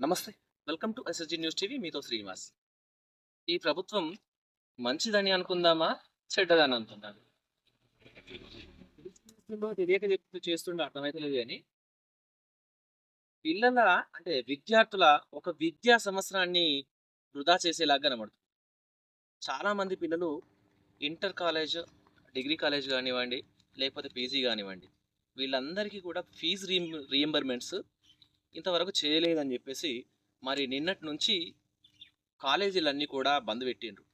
నమస్తే. Welcome to SSG news TV మీతో శ్రీనివాస్. ఈ ప్రభుత్వం మంచిదని అనుకుందామా? చెడ్డదని అనుకుందాం తెలియక చెప్తూ చేస్తుండే అర్థమైతే లేదు కానీ పిల్లల అంటే విద్యార్థుల ఒక విద్యా సంవత్సరాన్ని వృధా చేసేలాగా కనబడుతుంది. చాలామంది పిల్లలు ఇంటర్ కాలేజ్ డిగ్రీ కాలేజ్ కానివ్వండి లేకపోతే పీజీ కానివ్వండి వీళ్ళందరికీ కూడా ఫీజు రీ రీఎంబర్మెంట్స్ ఇంతవరకు చేయలేదని చెప్పేసి మరి నిన్నటి నుంచి కాలేజీలన్నీ కూడా బంద్ పెట్టిండ్రు.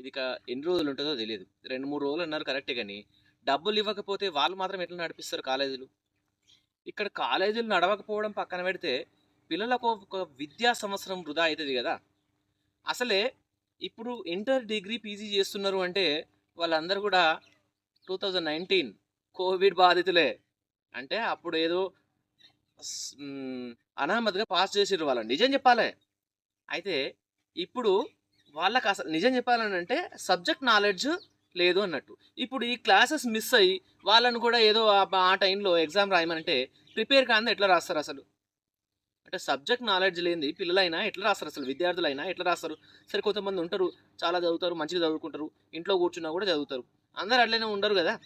ఇది ఎన్ని రోజులు ఉంటుందో తెలియదు. రెండు మూడు రోజులు అన్నారు కరెక్టే కానీ డబ్బులు ఇవ్వకపోతే వాళ్ళు మాత్రం ఎట్లా నడిపిస్తారు కాలేజీలు? ఇక్కడ కాలేజీలు నడవకపోవడం పక్కన పెడితే పిల్లలకు ఒక విద్యా సంవత్సరం వృధా అవుతుంది కదా. అసలే ఇప్పుడు ఇంటర్ డిగ్రీ పీజీ చేస్తున్నారు అంటే వాళ్ళందరూ కూడా టూ థౌజండ్ నైన్టీన్ కోవిడ్ బాధితులే. అంటే అప్పుడు ఏదో అనామతిగా పాస్ చేసారు వాళ్ళని. నిజం చెప్పాలి. అయితే ఇప్పుడు వాళ్ళకి అసలు నిజం చెప్పాలని అంటే సబ్జెక్ట్ నాలెడ్జ్ లేదు అన్నట్టు. ఇప్పుడు ఈ క్లాసెస్ మిస్ అయ్యి వాళ్ళని కూడా ఏదో ఆ- టైంలో ఎగ్జామ్ రాయమంటే ప్రిపేర్ కాని ఎట్లా రాస్తారు అసలు? అంటే సబ్జెక్ట్ నాలెడ్జ్ లేనిది పిల్లలైనా ఎట్లా రాస్తారు అసలు? విద్యార్థులైనా ఎట్లా రాస్తారు? సరే కొంతమంది ఉంటారు చాలా చదువుతారు మంచిగా చదువుకుంటారు ఇంట్లో కూర్చున్నా కూడా చదువుతారు. అందరు అట్లనే ఉండరు కదా?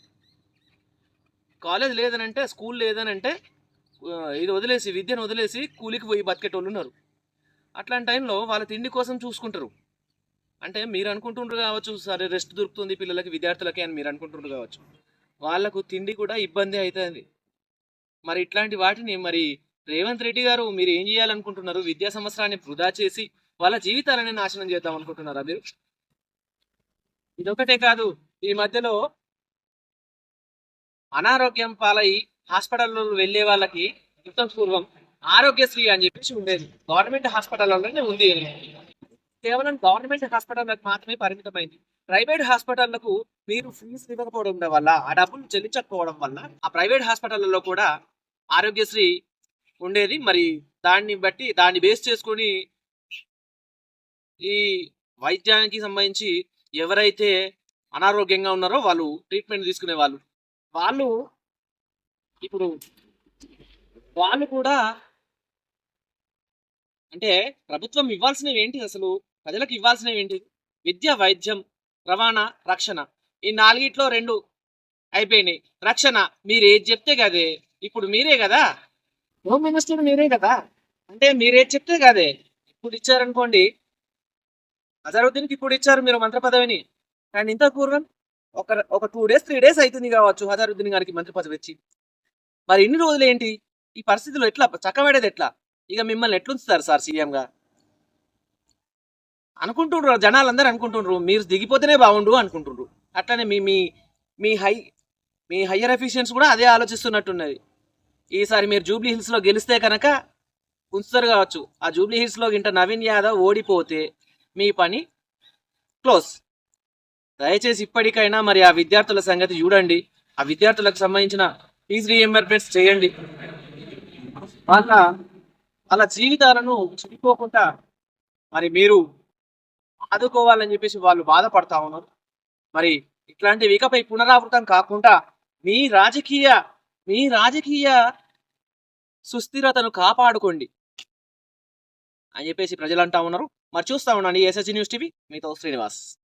కాలేజ్ లేదనంటే స్కూల్ లేదనంటే ఇది వదిలేసి విద్యను వదిలేసి కూలికి పోయి బతికేటోళ్ళు ఉన్నారు. అట్లాంటి టైంలో వాళ్ళ తిండి కోసం చూసుకుంటారు. అంటే మీరు అనుకుంటుండ్రు కావచ్చు సరే రెస్ట్ దొరుకుతుంది పిల్లలకి విద్యార్థులకి అని మీరు అనుకుంటుండ్రు కావచ్చు. వాళ్ళకు తిండి కూడా ఇబ్బంది అవుతుంది మరి ఇట్లాంటి వాటిని మరి రేవంత్ రెడ్డి గారు మీరు ఏం చేయాలనుకుంటున్నారు? విద్యా సంవత్సరాన్ని వృధా చేసి వాళ్ళ జీవితాలని నాశనం చేద్దాం అనుకుంటున్నారా మీరు? ఇదొకటే కాదు ఈ మధ్యలో అనారోగ్యం పాలై హాస్పిటల్లో వెళ్ళే వాళ్ళకి ఇంత పూర్వం ఆరోగ్యశ్రీ అని చెప్పేసి ఉండేది. గవర్నమెంట్ హాస్పిటల్లోనే ఉంది. కేవలం గవర్నమెంట్ హాస్పిటల్లకు మాత్రమే పరిమితమైంది. ప్రైవేట్ హాస్పిటళ్ళకు మీరు ఫీజు ఇవ్వకపోవడం వల్ల ఆ డబ్బులు చెల్లించకపోవడం వల్ల ఆ ప్రైవేట్ హాస్పిటల్లో కూడా ఆరోగ్యశ్రీ ఉండేది. మరి దాన్ని బట్టి దాన్ని బేస్ చేసుకొని ఈ వైద్యానికి సంబంధించి ఎవరైతే అనారోగ్యంగా ఉన్నారో వాళ్ళు ట్రీట్మెంట్ తీసుకునే వాళ్ళు వాళ్ళు ఇప్పుడు వాళ్ళు కూడా అంటే ప్రభుత్వం ఇవ్వాల్సినవి ఏంటి అసలు? ప్రజలకు ఇవ్వాల్సినవి ఏంటి? విద్య వైద్యం రవాణా రక్షణ. ఈ నాలుగిట్లో రెండు అయిపోయినాయి. రక్షణ మీరు ఏది చెప్తే కదే ఇప్పుడు మీరే కదా హోమ్ మినిస్టర్ మీరే కదా అంటే మీరేది చెప్తే కదే ఇప్పుడు ఇచ్చారనుకోండి. అజరుద్దీన్కి ఇప్పుడు ఇచ్చారు మీరు మంత్రి పదవిని కానీ ఇంత పూర్వం ఒక ఒక టూ డేస్ త్రీ డేస్ అవుతుంది కావచ్చు. హజారుద్దీన్ గారికి మంత్రి పదవి వచ్చి మరి ఇన్ని రోజులు ఏంటి ఈ పరిస్థితిలో ఎట్లా? చక్కబడేది ఎట్లా? ఇక మిమ్మల్ని ఎట్లుంచుతారు సార్ సీఎంగా? అనుకుంటుండ్రు జనాలందరూ అనుకుంటుండ్రు మీరు దిగిపోతేనే బాగుండు అనుకుంటుండ్రు. అట్లనే మీ మీ మీ హై మీ హయ్యర్ ఎఫిషియన్స్ కూడా అదే ఆలోచిస్తున్నట్టున్నది. ఈసారి మీరు జూబ్లీ హిల్స్లో గెలిస్తే కనుక ఉంచుతారు కావచ్చు. ఆ జూబ్లీ హిల్స్లో ఇంట నవీన్ యాదవ్ ఓడిపోతే మీ పని క్లోజ్. దయచేసి ఇప్పటికైనా మరి ఆ విద్యార్థుల సంగతి చూడండి. ఆ విద్యార్థులకు సంబంధించిన ఫీజు రీఎంబర్మెంట్స్ చేయండి. వాళ్ళ వాళ్ళ జీవితాలను చెడిపోకుండా మరి మీరు ఆదుకోవాలని చెప్పేసి వాళ్ళు బాధపడతా ఉన్నారు. మరి ఇట్లాంటివి ఇకపై పునరావృతం కాకుండా మీ రాజకీయ మీ రాజకీయ సుస్థిరతను కాపాడుకోండి అని చెప్పేసి ప్రజలు అంటా ఉన్నారు. మరి చూస్తా ఉన్నాను ఎస్ఎస్సీ న్యూస్ టీవీ. మీతో శ్రీనివాస్.